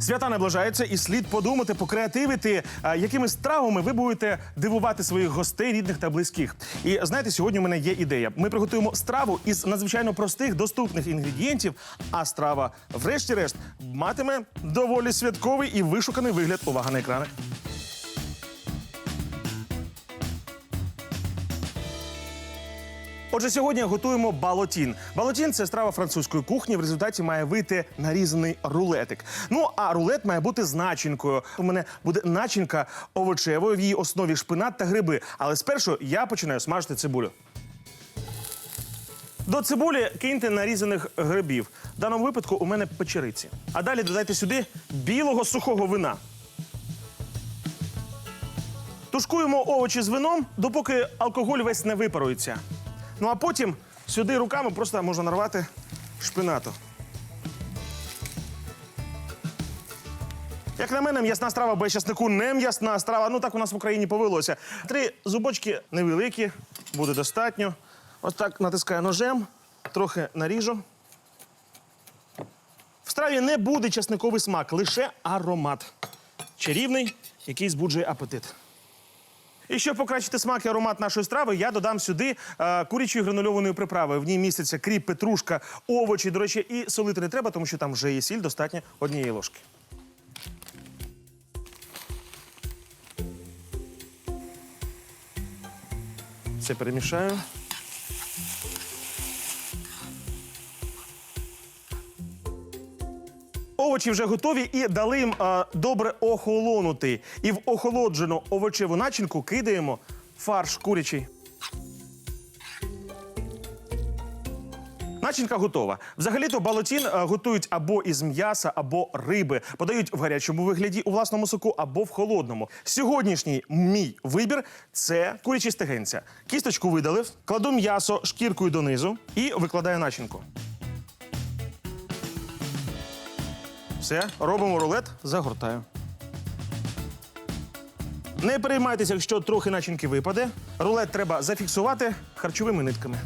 Свята наближаються, і слід подумати, покреативити, а, якими стравами ви будете дивувати своїх гостей, рідних та близьких. І знаєте, сьогодні у мене є ідея. Ми приготуємо страву із надзвичайно простих, доступних інгредієнтів. А страва, врешті-решт, матиме доволі святковий і вишуканий вигляд. Увага на екрани. Отже, сьогодні готуємо балотін. Балотін це страва французької кухні. В результаті має вийти нарізаний рулетик. Ну а рулет має бути з начинкою. У мене буде начинка овочевою в її основі шпинат та гриби. Але спершу я починаю смажити цибулю. До цибулі киньте нарізаних грибів. В даному випадку у мене печериці. А далі додайте сюди білого сухого вина. Тушкуємо овочі з вином, допоки алкоголь весь не випарується. Ну а потім сюди руками просто можна нарвати шпинату. Як на мене, м'ясна страва без часнику не м'ясна страва. Ну так у нас в Україні повелося. Три зубочки невеликі, буде достатньо. Ось так натискаю ножем, трохи наріжу. В страві не буде часниковий смак, лише аромат. Чарівний, який збуджує апетит. І щоб покращити смак і аромат нашої страви, я додам сюди е, курячої гранульованої приправи. В ній міститься кріп, петрушка, овочі. До речі, і солити не треба, тому що там вже є сіль, достатньо однієї ложки. Все перемішаю. Овочі вже готові і дали їм е, добре охолонути. І в охолоджену овочеву начинку кидаємо фарш курячий. Начинка готова. Взагалі-то балотін готують або із м'яса, або риби. Подають в гарячому вигляді у власному соку, або в холодному. Сьогоднішній мій вибір це курячі стегенця. Кісточку видалив, кладу м'ясо шкіркою донизу і викладаю начинку. Все, робимо рулет, загортаю. Не переймайтеся, якщо трохи начинки випаде. Рулет треба зафіксувати харчовими нитками.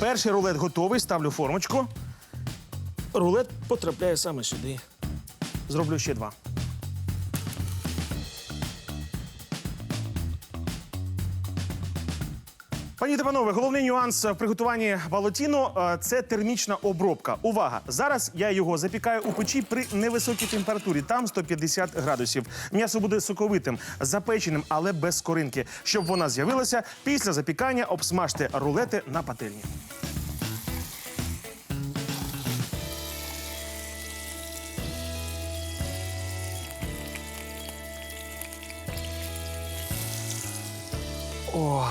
Перший рулет готовий, ставлю формочку. Рулет потрапляє саме сюди. Зроблю ще два. Пані та панове, головний нюанс в приготуванні балотіно е, це термічна обробка. Увага! Зараз я його запікаю у печі при невисокій температурі, там 150 градусів. М'ясо буде соковитим, запеченим, але без скоринки. Щоб вона з'явилася, після запікання обсмажте рулети на пательні. О,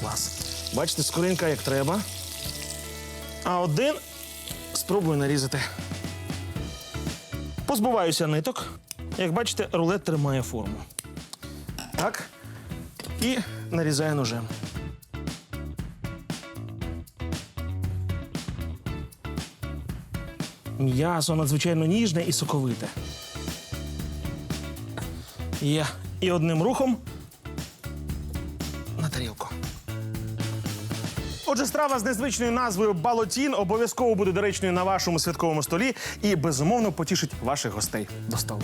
клас. Бачите, скоринка як треба. А один спробую нарізати. Позбуваюся ниток. Як бачите, рулет тримає форму. Так. І нарізаю ножем. М'ясо надзвичайно ніжне і соковите. Є. І одним рухом на тарілку. Отже, страва з незвичною назвою Балотін обов'язково буде доречною на вашому святковому столі і безумовно потішить ваших гостей до столу.